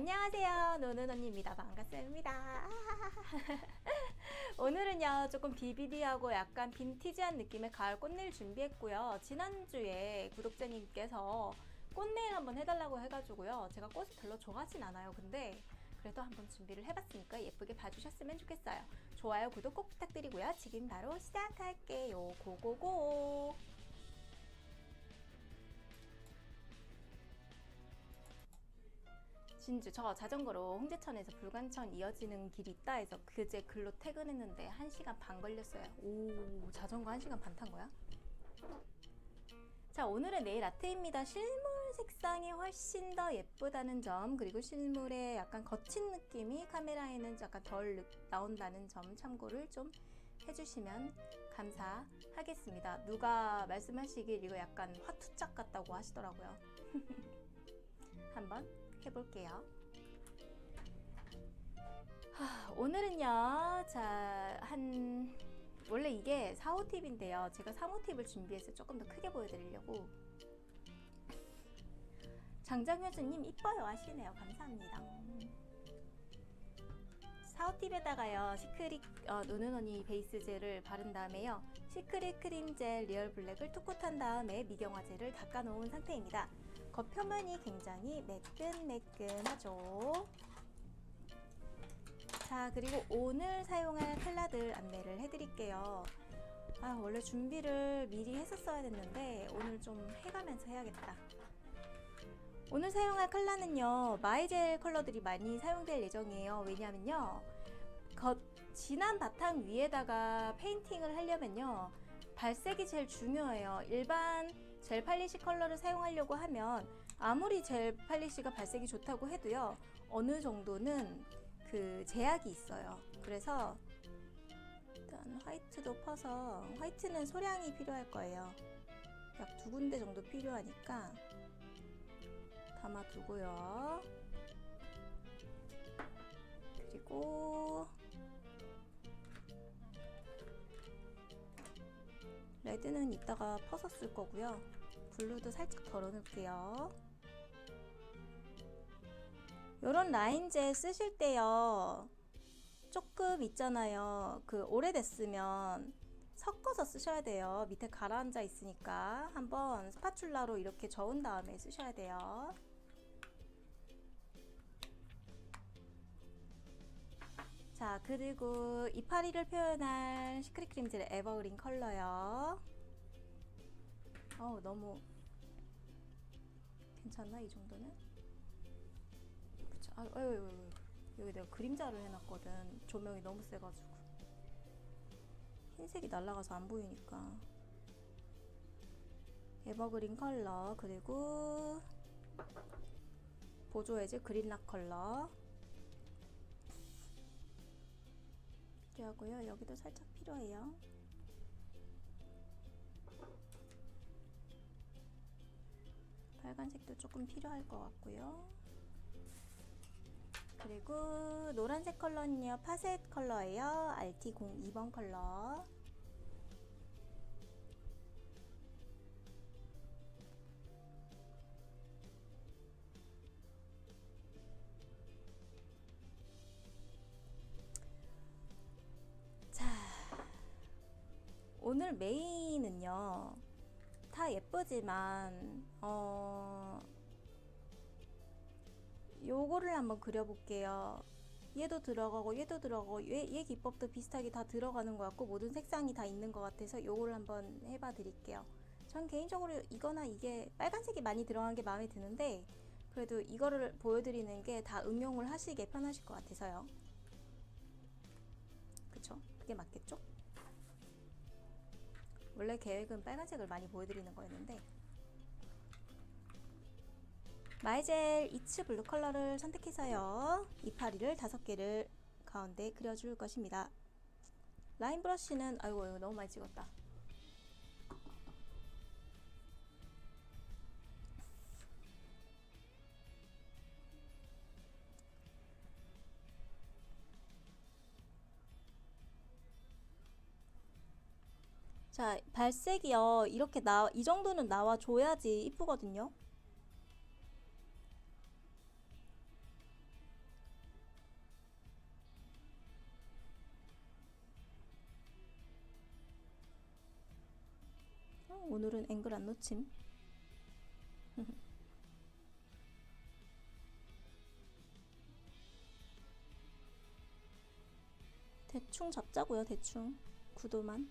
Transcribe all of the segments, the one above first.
안녕하세요. 노는 언니입니다. 반갑습니다. 오늘은요, 조금 비비디하고 약간 빈티지한 느낌의 가을 꽃네일 준비했고요. 지난주에 구독자님께서 꽃네일 한번 해달라고 해가지고요. 제가 꽃을 별로 좋아하진 않아요. 근데 그래도 한번 준비를 해봤으니까 예쁘게 봐주셨으면 좋겠어요. 좋아요, 구독 꼭 부탁드리고요. 지금 바로 시작할게요. 고고고! 진주 저 자전거로 홍제천에서 불관천 이어지는 길이 있다 해서 그제 글로 퇴근했는데 1시간 반 걸렸어요. 오 자전거 1시간 반 탄 거야? 자 오늘의 네일 아트입니다. 실물 색상이 훨씬 더 예쁘다는 점 그리고 실물의 약간 거친 느낌이 카메라에는 약간 덜 느- 나온다는 점 참고를 좀 해주시면 감사하겠습니다. 누가 말씀하시길 이거 약간 화투짝 같다고 하시더라고요. 한번 해볼게요. 하, 오늘은요, 자, 한, 원래 이게 4, 5팁인데요. 제가 3, 5팁을 준비해서 조금 더 크게 보여드리려고. 장장효주님 이뻐요 하시네요. 감사합니다. 4, 5팁에다가요, 시크릿, 어, 노는 언니 베이스 젤을 바른 다음에요. 시크릿 크림 젤 리얼 블랙을 톡톡한 다음에 미경화 젤을 닦아 놓은 상태입니다. 겉표면이 굉장히 매끈매끈하죠. 자, 그리고 오늘 사용할 컬러들 안내를 해드릴게요. 아, 원래 준비를 미리 했었어야 됐는데 오늘 좀 해가면서 해야겠다. 오늘 사용할 컬러는요, 마이젤 컬러들이 많이 사용될 예정이에요. 왜냐면요, 겉, 진한 바탕 위에다가 페인팅을 하려면요, 발색이 제일 중요해요. 일반 젤 팔리시 컬러를 사용하려고 하면 아무리 젤 팔리시가 발색이 좋다고 해도요 어느 정도는 그 제약이 있어요. 그래서 일단 화이트도 퍼서 화이트는 소량이 필요할 거예요. 약 두 군데 정도 필요하니까 담아두고요. 그리고 레드는 이따가 퍼서 쓸 거고요. 블루도 살짝 덜어놓을게요. 이런 라인젤 쓰실 때요. 조금 있잖아요. 그 오래됐으면 섞어서 쓰셔야 돼요. 밑에 가라앉아 있으니까 한번 스파츌라로 이렇게 저은 다음에 쓰셔야 돼요. 자, 그리고 이파리를 표현할 시크릿 크림젤 에버그린 컬러요. 어우, 너무 괜찮나 이 정도는? 아, 어유, 어유, 어유. 여기 내가 그림자를 해놨거든. 조명이 너무 세가지고 흰색이 날아가서 안 보이니까. 에버그린 컬러 그리고 보조해질 그린락 컬러. 필요하고요. 여기도 살짝 필요해요. 빨간색도 조금 필요할 것 같고요. 그리고 노란색 컬러는요. 파셋 컬러예요. RT02번 컬러. 자, 오늘 메인은요. 다 예쁘지만 어 요거를 한번 그려볼게요. 얘도 들어가고 얘도 들어가고 얘, 얘 기법도 비슷하게 다 들어가는 것 같고 모든 색상이 다 있는 것 같아서 요거를 한번 해봐 드릴게요. 전 개인적으로 이거나 이게 빨간색이 많이 들어간 게 마음에 드는데 그래도 이거를 보여드리는 게 다 응용을 하시기에 편하실 것 같아서요. 그쵸? 그게 맞겠죠? 원래 계획은 빨간색을 많이 보여드리는 거였는데 마이젤 이츠 블루 컬러를 선택해서요. 이파리를 다섯 개를 가운데 그려줄 것입니다. 라인 브러쉬는 아이고 너무 많이 찍었다 자, 발색이요. 이렇게 나, 이 정도는 나와줘야지 이쁘거든요. 어, 오늘은 앵글 안 놓침. 대충 잡자고요, 대충. 구도만.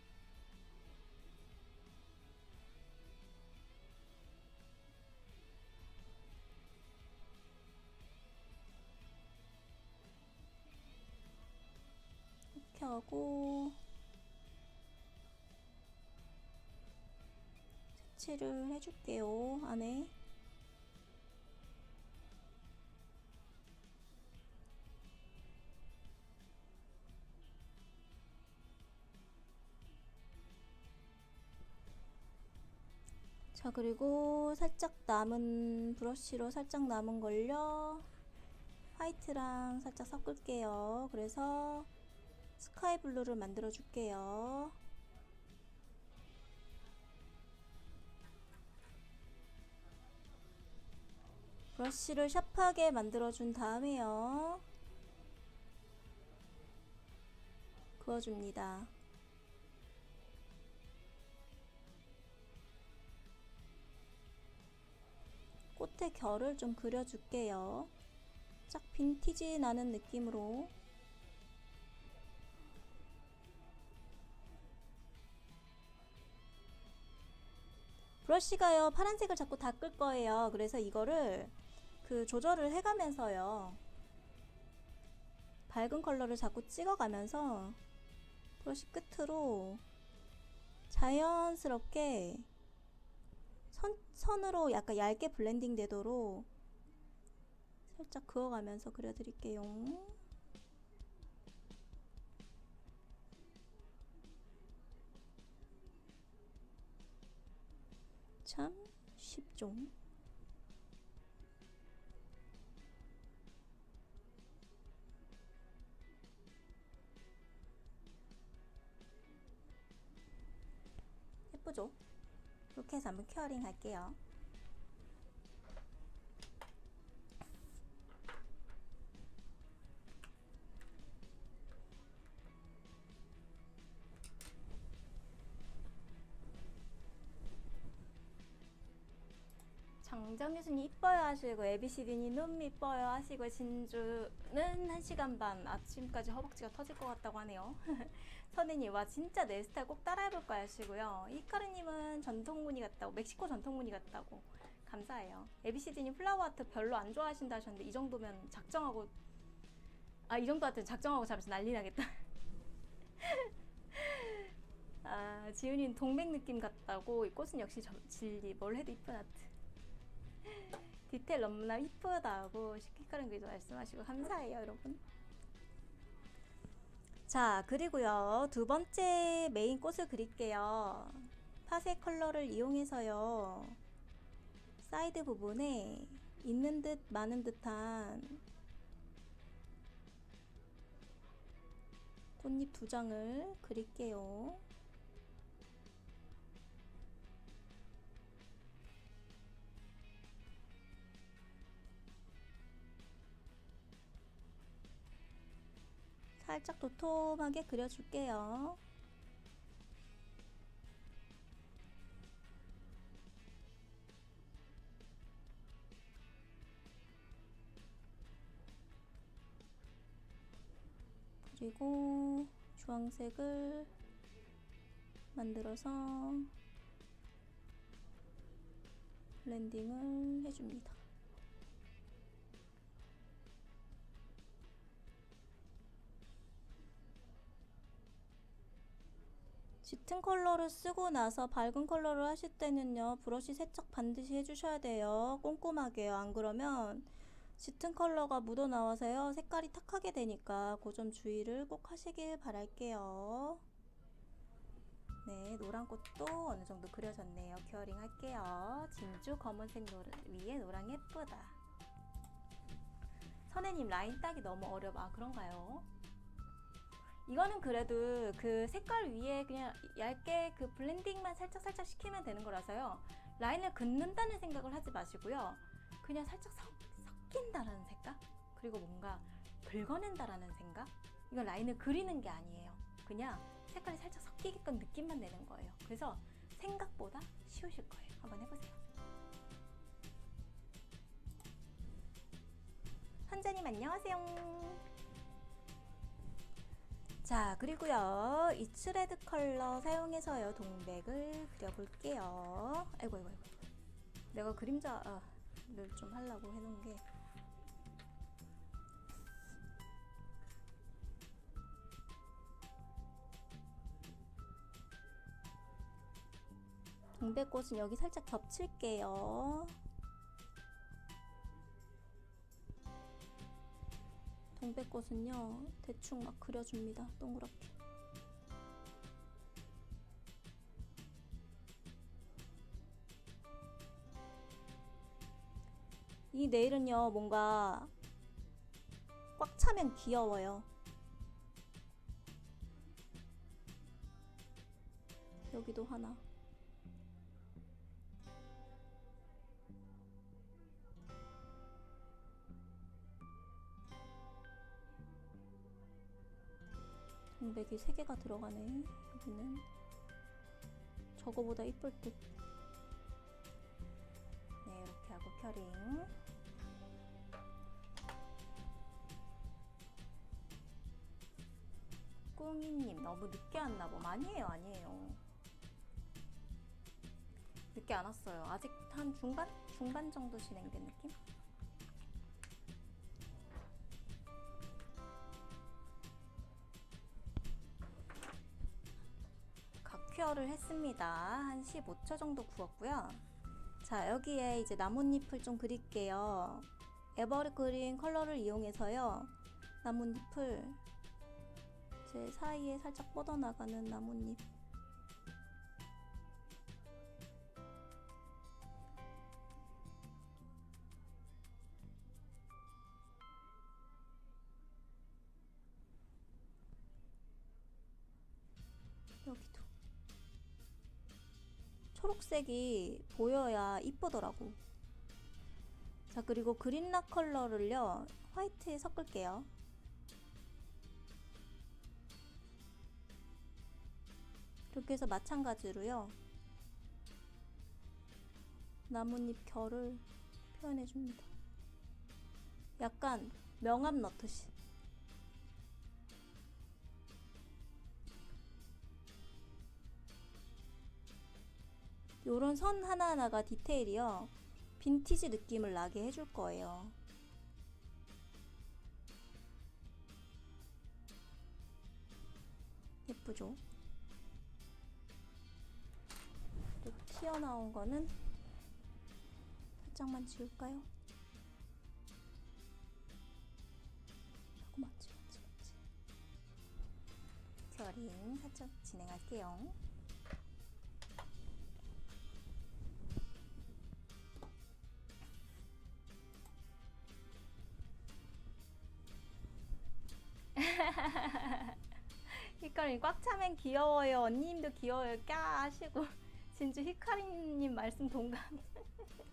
이렇게 하고 색칠을 해줄게요, 안에. 자, 그리고 살짝 남은 브러쉬로 살짝 남은 걸요. 화이트랑 살짝 섞을게요. 그래서 스카이 블루를 만들어 줄게요. 브러쉬를 샤프하게 만들어 준 다음에요. 그어줍니다. 꽃의 결을 좀 그려줄게요. 짝 빈티지 나는 느낌으로 브러쉬가요 파란색을 자꾸 닦을 거예요. 그래서 이거를 그 조절을 해가면서요 밝은 컬러를 자꾸 찍어가면서 브러쉬 끝으로 자연스럽게 선, 선으로 약간 얇게 블렌딩 되도록 살짝 그어가면서 그려드릴게요. 참 쉽죠. 예쁘죠? 이렇게 해서 한번 큐어링 할게요. 정정 교수님 이뻐요 하시고 ABCD님 너무 이뻐요 하시고 진주는 1시간 반 아침까지 허벅지가 터질 것 같다고 하네요. 선생님 와 진짜 내 스타일 꼭 따라해볼 거야 하시고요. 이카르님은 전통무늬 같다고 멕시코 전통무늬 같다고 감사해요. ABCD님 플라워 아트 별로 안 좋아하신다 하셨는데 이 정도면 작정하고 아 이 정도 하트 작정하고 잡아서 난리 나겠다. 아 지훈이는 동백 느낌 같다고 이 꽃은 역시 저, 진리 뭘 해도 이쁜 아트. 디테일 너무나 이쁘다고 시키카른 그리도 말씀하시고 감사해요 여러분. 자, 그리고요. 두 번째 메인 꽃을 그릴게요. 파색 컬러를 이용해서요. 사이드 부분에 있는 듯 많은 듯한 꽃잎 두 장을 그릴게요. 살짝 도톰하게 그려줄게요. 그리고 주황색을 만들어서 블렌딩을 해줍니다. 짙은 컬러를 쓰고 나서 밝은 컬러를 하실 때는요 브러쉬 세척 반드시 해주셔야 돼요. 꼼꼼하게요. 안 그러면 짙은 컬러가 묻어 나와서요 색깔이 탁하게 되니까 그 점 주의를 꼭 하시길 바랄게요. 네 노란 꽃도 어느 정도 그려졌네요. 큐어링 할게요. 진주 검은색 노라, 위에 노랑 예쁘다. 선혜님 라인 따기 너무 어려워. 아 그런가요? 이거는 그래도 그 색깔 위에 그냥 얇게 그 블렌딩만 살짝 살짝 시키면 되는 거라서요. 라인을 긋는다는 생각을 하지 마시고요. 그냥 살짝 섞, 섞인다라는 생각? 그리고 뭔가 긁어낸다라는 생각? 이건 라인을 그리는 게 아니에요. 그냥 색깔이 살짝 섞이게끔 느낌만 내는 거예요. 그래서 생각보다 쉬우실 거예요. 한번 해보세요. 환자님 안녕하세요. 자 그리고요 이 트레드 컬러 사용해서요 동백을 그려볼게요. 아이고 아이고 아이고. 내가 그림자를 좀 하려고 해놓은 게 동백꽃은 여기 살짝 겹칠게요. 동백꽃은요. 대충 막 그려줍니다. 동그랗게. 이 네일은요 뭔가 꽉 차면 귀여워요. 여기도 하나 동백이 3개가 들어가네 여기는. 저거보다 이쁠 듯. 네, 이렇게 하고 켜링. 꿍이님 너무 늦게 왔나 봐 아니에요 아니에요. 늦게 안 왔어요. 아직 한 중반? 중반 정도 진행된 느낌? 각큐어를 했습니다. 한 15초 정도 구웠고요. 자, 여기에 이제 나뭇잎을 좀 그릴게요. 에버그린 컬러를 이용해서요. 나뭇잎을 제 사이에 살짝 뻗어나가는 나뭇잎. 초록색이 보여야 이쁘더라고. 자, 그리고 그린락 컬러를요, 화이트에 섞을게요. 이렇게 해서 마찬가지로요, 나뭇잎 결을 표현해줍니다. 약간 명암 넣듯이. 요런 선 하나하나가 디테일이요. 빈티지 느낌을 나게 해줄 거예요. 예쁘죠? 그리고 튀어나온 거는 살짝만 지울까요? 하고 맞지 맞지 맞지. 큐어링 살짝 진행할게요. 히카리님 꽉 차면 귀여워요. 언니님도 귀여워요. 까 하시고 진짜 히카리님 말씀 동감.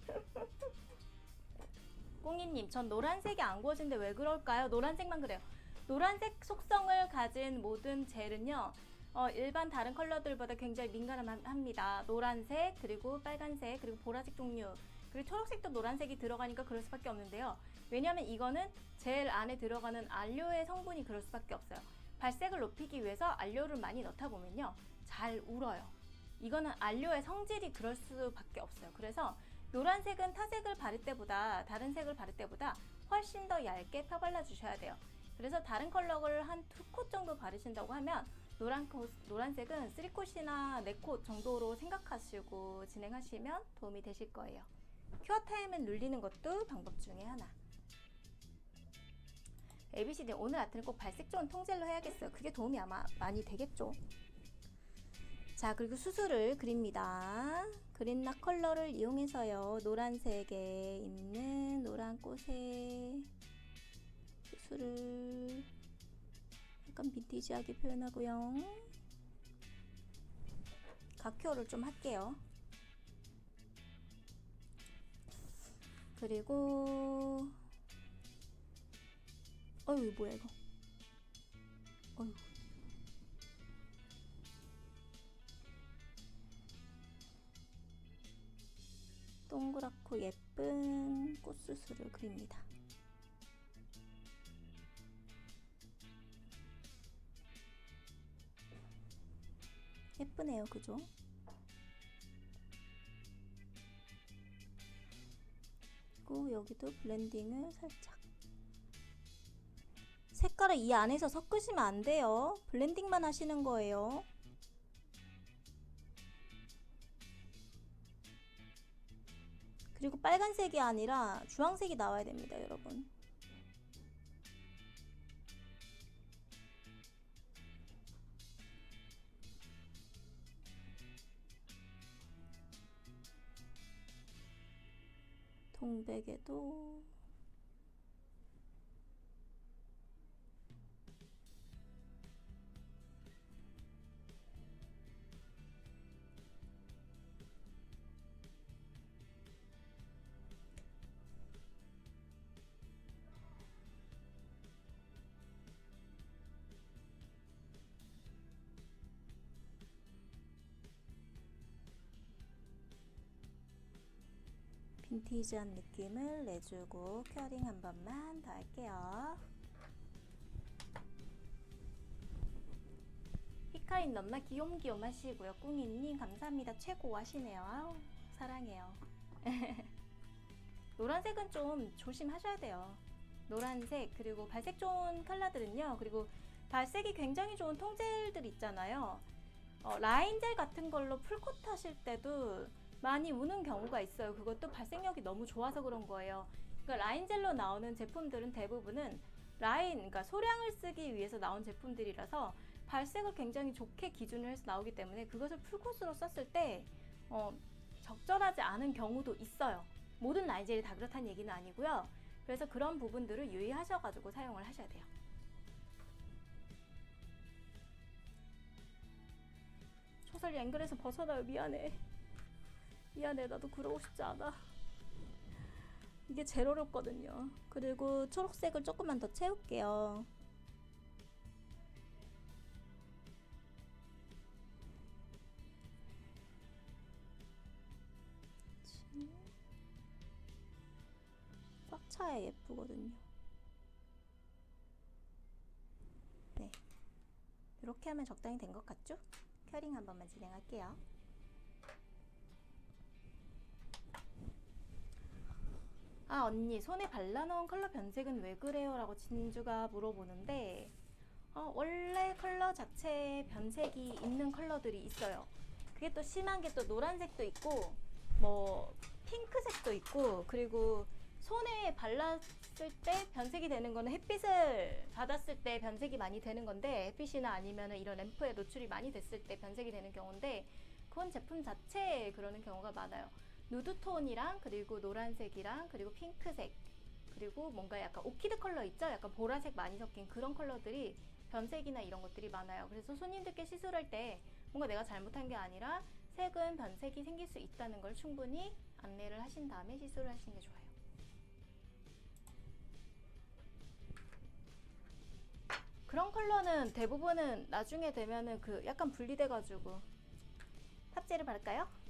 꽁이님, 전 노란색이 안 구워진데 왜 그럴까요? 노란색만 그래요. 노란색 속성을 가진 모든 젤은요, 어, 일반 다른 컬러들보다 굉장히 민감합니다. 노란색, 그리고 빨간색, 그리고 보라색 종류, 그리고 초록색도 노란색이 들어가니까 그럴 수밖에 없는데요. 왜냐하면 이거는 젤 안에 들어가는 안료의 성분이 그럴 수밖에 없어요. 발색을 높이기 위해서 안료를 많이 넣다 보면요. 잘 울어요. 이거는 안료의 성질이 그럴 수밖에 없어요. 그래서 노란색은 타색을 바를 때보다 다른 색을 바를 때보다 훨씬 더 얇게 펴발라 주셔야 돼요. 그래서 다른 컬러를 한 두 콧 정도 바르신다고 하면 노란 코, 노란색은 3콧이나 4콧 정도로 생각하시고 진행하시면 도움이 되실 거예요. 큐어 타임을 눌리는 것도 방법 중에 하나. ABCD 오늘 아트는 꼭 발색 좋은 통젤로 해야겠어요. 그게 도움이 아마 많이 되겠죠. 자, 그리고 수술을 그립니다. 그린락 컬러를 이용해서요. 노란색에 있는 노란 꽃에 수술을 약간 빈티지하게 표현하고요. 각효를 좀 할게요. 그리고 어휴 뭐야 이거 어휴 동그랗고 예쁜 꽃수수를 그립니다. 예쁘네요, 그죠? 그리고 여기도 블렌딩을 살짝 색깔을 이 안에서 섞으시면 안 돼요. 블렌딩만 하시는 거예요. 그리고 빨간색이 아니라 주황색이 나와야 됩니다, 여러분. 동백에도 빈티지한 느낌을 내주고 큐어링 한 번만 더 할게요. 히카린 넘나 귀염귀염 하시고요. 꿍이님 감사합니다. 최고 하시네요. 아우 사랑해요. 노란색은 좀 조심하셔야 돼요. 노란색 그리고 발색 좋은 컬러들은요. 그리고 발색이 굉장히 좋은 통젤들 있잖아요. 어, 라인젤 같은 걸로 풀코트 하실 때도 많이 우는 경우가 있어요. 그것도 발색력이 너무 좋아서 그런 거예요. 그러니까 라인젤로 나오는 제품들은 대부분은 라인, 그러니까 소량을 쓰기 위해서 나온 제품들이라서 발색을 굉장히 좋게 기준을 해서 나오기 때문에 그것을 풀코스로 썼을 때 어, 적절하지 않은 경우도 있어요. 모든 라인젤이 다 그렇다는 얘기는 아니고요. 그래서 그런 부분들을 유의하셔가지고 사용을 하셔야 돼요. 초설이 앵글에서 벗어나요. 미안해. 미안해 나도 그러고 싶지 않아. 이게 제일 어렵거든요. 그리고 초록색을 조금만 더 채울게요. 꽉 차야 예쁘거든요. 네. 이렇게 하면 적당히 된 것 같죠? 큐링 한 번만 진행할게요 아 언니 손에 발라놓은 컬러 변색은 왜 그래요? 라고 진주가 물어보는데 어, 원래 컬러 자체에 변색이 있는 컬러들이 있어요 그게 또 심한 게 또 노란색도 있고 뭐 핑크색도 있고 그리고 손에 발랐을 때 변색이 되는 거는 햇빛을 받았을 때 변색이 많이 되는 건데 햇빛이나 아니면 이런 램프에 노출이 많이 됐을 때 변색이 되는 경우인데 그건 제품 자체에 그러는 경우가 많아요 누드톤이랑 그리고 노란색이랑 그리고 핑크색 그리고 뭔가 약간 오키드 컬러 있죠? 약간 보라색 많이 섞인 그런 컬러들이 변색이나 이런 것들이 많아요. 그래서 손님들께 시술할 때 뭔가 내가 잘못한 게 아니라 색은 변색이 생길 수 있다는 걸 충분히 안내를 하신 다음에 시술을 하시는 게 좋아요. 그런 컬러는 대부분은 나중에 되면은 그 약간 분리돼가지고 탑재를 바를까요?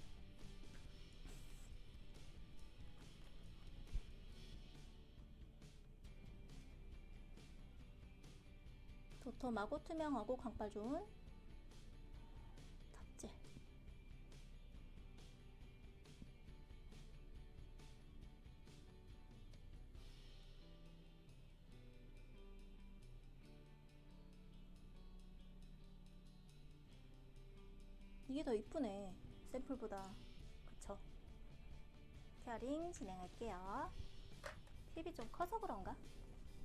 도톰하고 투명하고 광빨 좋은 탑재 이게 더 이쁘네. 샘플보다. 그쵸? 케어링 진행할게요. 팁이 좀 커서 그런가?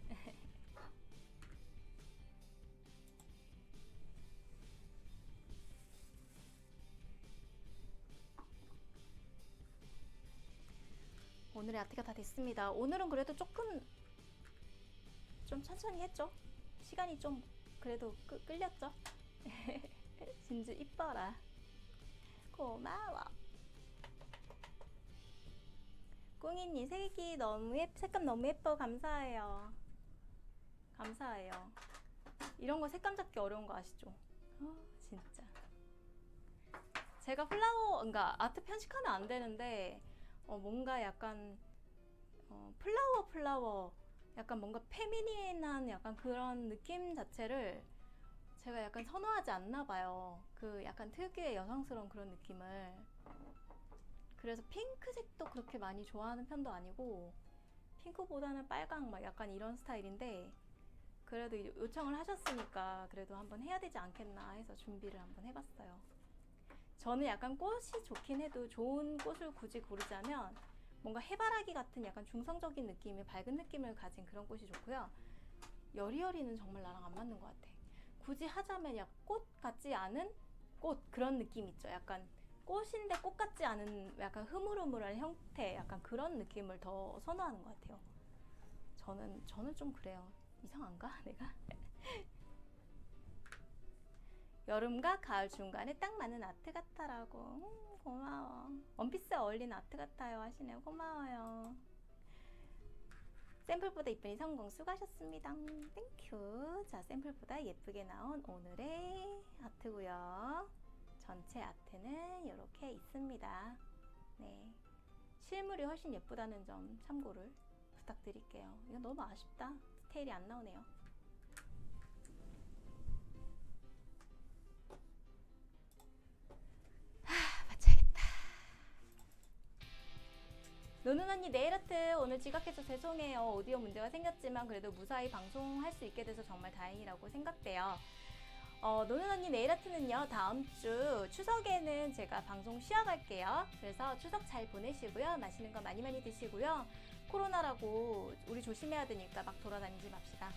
오늘의 아트가 다 됐습니다. 오늘은 그래도 조금 좀 천천히 했죠. 시간이 좀 그래도 끄, 끌렸죠. 진주 이뻐라. 고마워. 꽁이님 색이 너무 예, 색감 너무 예뻐 감사해요. 감사해요. 이런 거 색감 잡기 어려운 거 아시죠? 어, 진짜. 제가 플라워, 그러니까 아트 편식하면 안 되는데 어, 뭔가 약간 어, 플라워 플라워 약간 뭔가 페미닌한 약간 그런 느낌 자체를 제가 약간 선호하지 않나 봐요. 그 약간 특유의 여성스러운 그런 느낌을. 그래서 핑크색도 그렇게 많이 좋아하는 편도 아니고 핑크보다는 빨강 막 약간 이런 스타일인데 그래도 요- 요청을 하셨으니까 그래도 한번 해야 되지 않겠나 해서 준비를 한번 해봤어요. 저는 약간 꽃이 좋긴 해도 좋은 꽃을 굳이 고르자면 뭔가 해바라기 같은 약간 중성적인 느낌의 밝은 느낌을 가진 그런 꽃이 좋고요. 여리여리는 정말 나랑 안 맞는 것 같아. 굳이 하자면 약간 꽃 같지 않은 꽃 그런 느낌 있죠. 약간 꽃인데 꽃 같지 않은 약간 흐물흐물한 형태 약간 그런 느낌을 더 선호하는 것 같아요. 저는 저는 좀 그래요. 이상한가 내가? 여름과 가을 중간에 딱 맞는 아트 같아라고. 음, 고마워. 원피스에 어울리는 아트 같아요 하시네요. 고마워요. 샘플보다 이쁜이 성공 수고하셨습니다. 땡큐 자 샘플보다 예쁘게 나온 오늘의 아트고요. 전체 아트는 이렇게 있습니다. 네. 실물이 훨씬 예쁘다는 점 참고를 부탁드릴게요. 이거 너무 아쉽다. 디테일이 안 나오네요 노는 언니 네일 아트 오늘 지각해서 죄송해요. 오디오 문제가 생겼지만 그래도 무사히 방송할 수 있게 돼서 정말 다행이라고 생각돼요. 어, 노는 언니 네일 아트는요 다음 주 추석에는 제가 방송 쉬어갈게요. 그래서 추석 잘 보내시고요. 맛있는 거 많이 많이 드시고요. 코로나라고 우리 조심해야 되니까 막 돌아다니지 맙시다.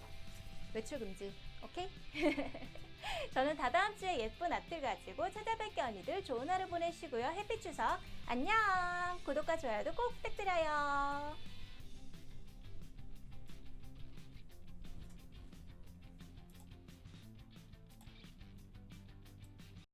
외출 금지. 오케이? 저는 다다음 주에 예쁜 아트 가지고 찾아뵐게 언니들 좋은 하루 보내시고요. 햇빛 추석 안녕. 구독과 좋아요도 꼭 부탁드려요.